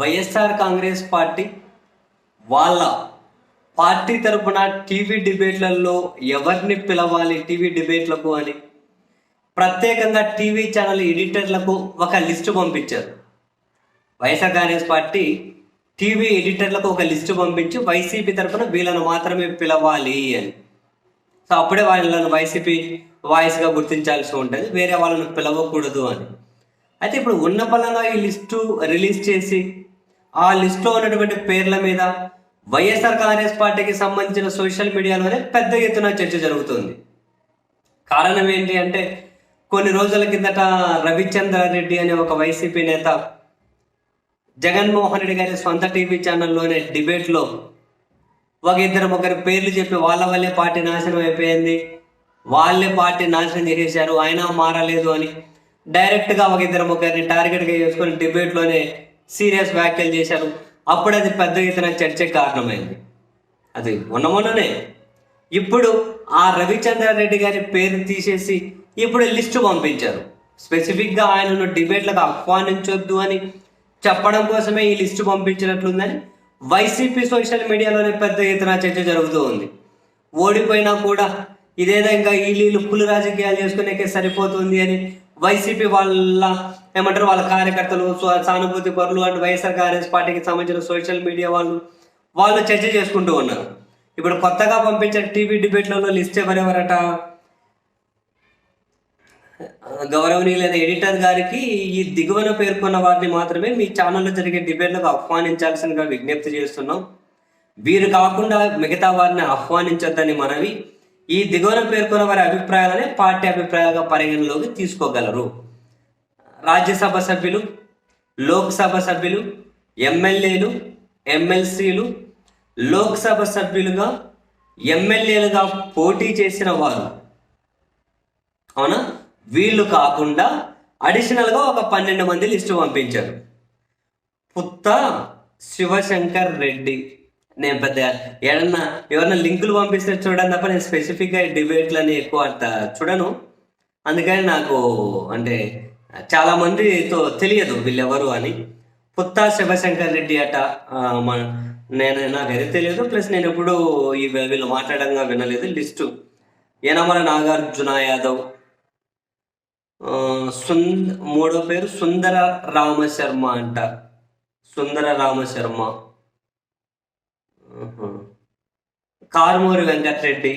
YSR Congress party వాళ్ళ party తరపున TV డిబేట్లలో ఎవరిని పిలవాలి టీవీ డిబేట్లకు అని ప్రత్యేకంగా టీవీ ఛానల్ ఎడిటర్లకు ఒక లిస్టు పంపించారు. వైఎస్ఆర్ కాంగ్రెస్ పార్టీ టీవీ ఎడిటర్లకు ఒక లిస్టు పంపించి వైసీపీ తరపున వీళ్ళను మాత్రమే పిలవాలి అని. సో అప్పుడే వాళ్ళను వైసీపీ వాయిస్గా గుర్తించాల్సి ఉంటుంది. వేరే వాళ్ళను పిలవకూడదు అని. అయితే ఇప్పుడు ఉన్న బలంగా ఈ లిస్టు రిలీజ్ చేసి ఆ లిస్టులో ఉన్నటువంటి పేర్ల మీద వైఎస్ఆర్ కాంగ్రెస్ పార్టీకి సంబంధించిన సోషల్ మీడియాలోనే పెద్ద ఎత్తున చర్చ జరుగుతుంది. కారణం ఏంటి అంటే కొన్ని రోజుల కిందట రవిచంద్రారెడ్డి అనే ఒక వైసీపీ నేత జగన్మోహన్ రెడ్డి గారి సొంత టీవీ ఛానల్లోనే డిబేట్లో ఒక ఇద్దరు ఒకరి పేర్లు చెప్పి వాళ్ళ వల్లే పార్టీ నాశనం అయిపోయింది. వాళ్ళే పార్టీ నాశనం చేసేశారు. అయినా మారలేదు అని డైరెక్ట్గా ఒక ఇద్దరు ముగ్గురిని టార్గెట్గా చేసుకుని డిబేట్లోనే సీరియస్ వ్యాఖ్యలు చేశారు. అప్పుడు అది పెద్ద ఎత్తున చర్చకు కారణమైంది. అది ఉన్నమోననే మొన్ననే. ఇప్పుడు ఆ రవిచంద్రారెడ్డి గారి పేరు తీసేసి ఇప్పుడు లిస్టు పంపించారు. స్పెసిఫిక్గా ఆయనను డిబేట్లకు ఆహ్వానించొద్దు అని చెప్పడం కోసమే ఈ లిస్టు పంపించినట్లుందని వైసీపీ సోషల్ మీడియాలోనే పెద్ద ఎత్తున చర్చ జరుగుతూ ఉంది. ఓడిపోయినా కూడా ఇదేదో ఇంకా ఈ వీళ్ళు పులి రాజకీయాలు చేసుకునేకే సరిపోతుంది అని వైసీపీ వాళ్ళ ఏమంటారు వాళ్ళ కార్యకర్తలు సానుభూతి పరులు అండ్ వైఎస్ఆర్ కాంగ్రెస్ పార్టీకి సంబంధించిన సోషల్ మీడియా వాళ్ళు వాళ్ళు చర్చ చేసుకుంటూ ఉన్నారు. ఇప్పుడు కొత్తగా పంపించిన టీవీ డిబేట్లలో లిస్ట్ ఎవరెవరట? గౌరవనీయులైన ఎడిటర్ గారికి ఈ దిగువన పేర్కొన్న వారిని మాత్రమే మీ ఛానల్లో జరిగే డిబేట్లకు ఆహ్వానించాల్సిందిగా విజ్ఞప్తి చేస్తున్నాం. వీరు కాకుండా మిగతా వారిని ఆహ్వానించొద్దని మనవి. ఈ దిగువన పేర్కొన్న వారి అభిప్రాయాలనే పార్టీ అభిప్రాయాలుగా పరిగణలోకి తీసుకోగలరు. రాజ్యసభ సభ్యులు లోక్సభ సభ్యులు ఎమ్మెల్యేలు ఎమ్మెల్సీలు లోక్సభ సభ్యులుగా ఎమ్మెల్యేలుగా పోటీ చేసిన వారు. అవునా? వీళ్ళు కాకుండా అడిషనల్గా ఒక పన్నెండు మంది లిస్టు పంపించారు. పుత్త శివశంకర్ రెడ్డి. నేను పెద్ద ఏడన్నా ఎవరన్నా లింకులు పంపిస్తే చూడండి తప్ప నేను స్పెసిఫిక్గా డిబేట్లని ఎక్కువ అంత చూడను. అందుకని నాకు అంటే చాలా మందితో తెలియదు వీళ్ళెవరు అని. పుత్తా శివశంకర్ రెడ్డి అట ఆ, మన నేను నాకైతే తెలియదు. ప్లస్ నేను ఎప్పుడు ఈ వీళ్ళు మాట్లాడంగా వినలేదు. లిస్టు యనమల నాగార్జున యాదవ్ సుంద మూడో పేరు సుందర రామశర్మ అంట. సుందర రామశర్మ. కారుమూరి వెంకటరెడ్డి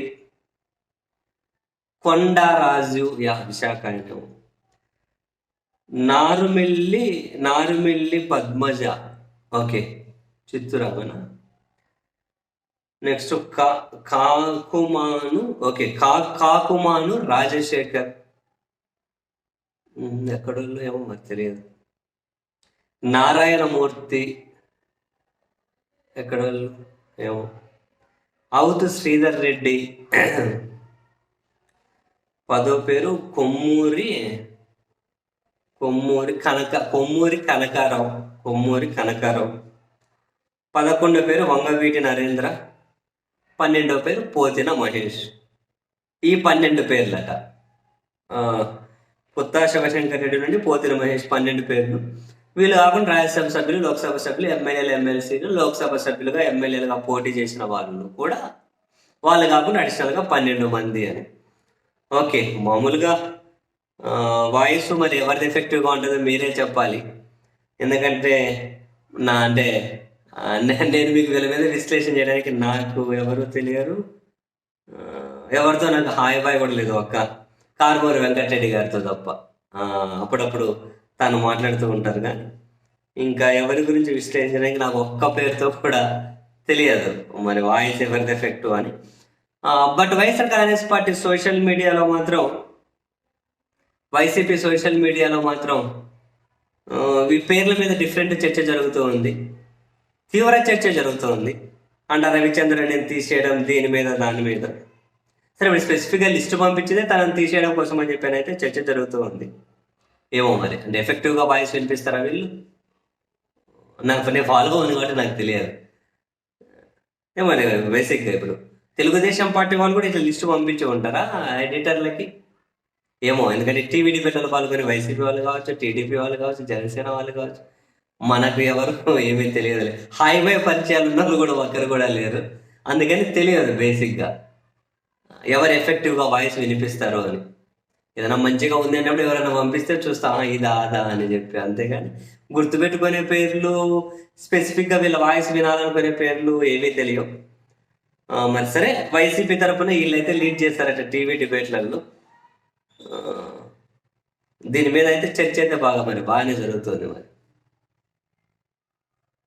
కొండరాజు యా విశాఖ నారుమిల్లి నారుమిల్లి పద్మజ. ఓకే చిత్తూరామన నెక్స్ట్ కా కాకుమాను ఓకే కా కాకుమాను రాజశేఖర్. ఎక్కడో ఎక్కడోళ్ళు ఏమో మాకు తెలియదు. నారాయణమూర్తి ఎక్కడోళ్ళు? ఏమో. అవుతు శ్రీధర్ రెడ్డి. పదో పేరు కొమ్మూరి. కొమ్మూరి కనక కొమ్మూరి కనకారావు కొమ్మూరి కనకారావు. పదకొండో పేరు వంగవీటి నరేంద్ర. పన్నెండో పేరు పోతిన మహేష్. ఈ పన్నెండు పేర్లట. ఆ, పుత్తా శివశంకర్ రెడ్డి నుండి పోతిన మహేష్ పన్నెండు పేర్లు. వీళ్ళు కాకుండా రాజ్యసభ సభ్యులు లోక్సభ సభ్యులు ఎమ్మెల్యేలు ఎమ్మెల్సీలు లోక్సభ సభ్యులుగా ఎమ్మెల్యేలుగా పోటీ చేసిన వాళ్ళు కూడా వాళ్ళు కాకుండా అడిషనల్గా పన్నెండు మంది అని. ఓకే మామూలుగా వాయిస్ మరి ఎవరిది ఎఫెక్టివ్గా ఉంటుందో మీరే చెప్పాలి. ఎందుకంటే నా అంటే నేను మీకు వీళ్ళ మీద విశ్లేషణ చేయడానికి నాకు ఎవరు తెలియరు. ఎవరితో నాకు హాయ్ బాయ్ కూడా లేదు ఒక్క. కార్మూరి వెంకటరెడ్డి గారితో తప్ప. అప్పుడప్పుడు తను మాట్లాడుతూ ఉంటారుగా. ఇంకా ఎవరి గురించి విశ్లేషించడానికి నాకు ఒక్క పేరుతో కూడా తెలియదు. మరి వాయిస్ ఎవరిది ఎఫెక్ట్ అని. But YSR Congress party social మీడియాలో మాత్రం వైసీపీ సోషల్ మీడియాలో మాత్రం ఈ పేర్ల మీద డిఫరెంట్ చర్చ జరుగుతూ ఉంది. తీవ్ర చర్చ జరుగుతూ ఉంది. అండ్ రవిచంద్రని తీసేయడం దీని మీద దాని మీద. సరే ఇప్పుడు స్పెసిఫిక్గా లిస్ట్ పంపించింది తనని తీసేయడం కోసం అని చెప్పి అయితే చర్చ జరుగుతూ ఉంది. ఏమో మరి. అంటే ఎఫెక్టివ్గా వాయిస్ వినిపిస్తారా వీళ్ళు? నాకు నేను ఫాలో ఉంది కాబట్టి నాకు తెలియదు. ఏమో బేసిక్గా ఇప్పుడు. తెలుగుదేశం పార్టీ వాళ్ళు కూడా ఇట్లా లిస్ట్ పంపించి ఉంటారా ఎడిటర్లకి? ఏమో ఎందుకంటే టీవీ డిబేట్లలో పాల్గొని వైసీపీ వాళ్ళు కావచ్చు టీడీపీ వాళ్ళు కావచ్చు జనసేన వాళ్ళు కావచ్చు మనకు ఎవరు ఏమీ తెలియదు హైవే పరిచయాలు ఉన్న వాళ్ళు కూడా ఒక్కరు కూడా లేరు. అందుకని తెలియదు బేసిక్గా ఎవరు ఎఫెక్టివ్గా వాయిస్ వినిపిస్తారు అని. ఏదైనా మంచిగా ఉంది అన్నప్పుడు ఎవరైనా పంపిస్తే చూస్తా ఇదా అదా అని చెప్పి అంతేగాని గుర్తుపెట్టుకునే పేర్లు స్పెసిఫిక్గా వీళ్ళ వాయిస్ వినాలనుకునే పేర్లు ఏమీ తెలియవు. మరి సరే వైసీపీ తరపున వీళ్ళైతే లీడ్ చేస్తారట టీవీ డిబేట్లలో దీని మీద అయితే చర్చ అయితే బాగా మరి బాగానే జరుగుతుంది మరి.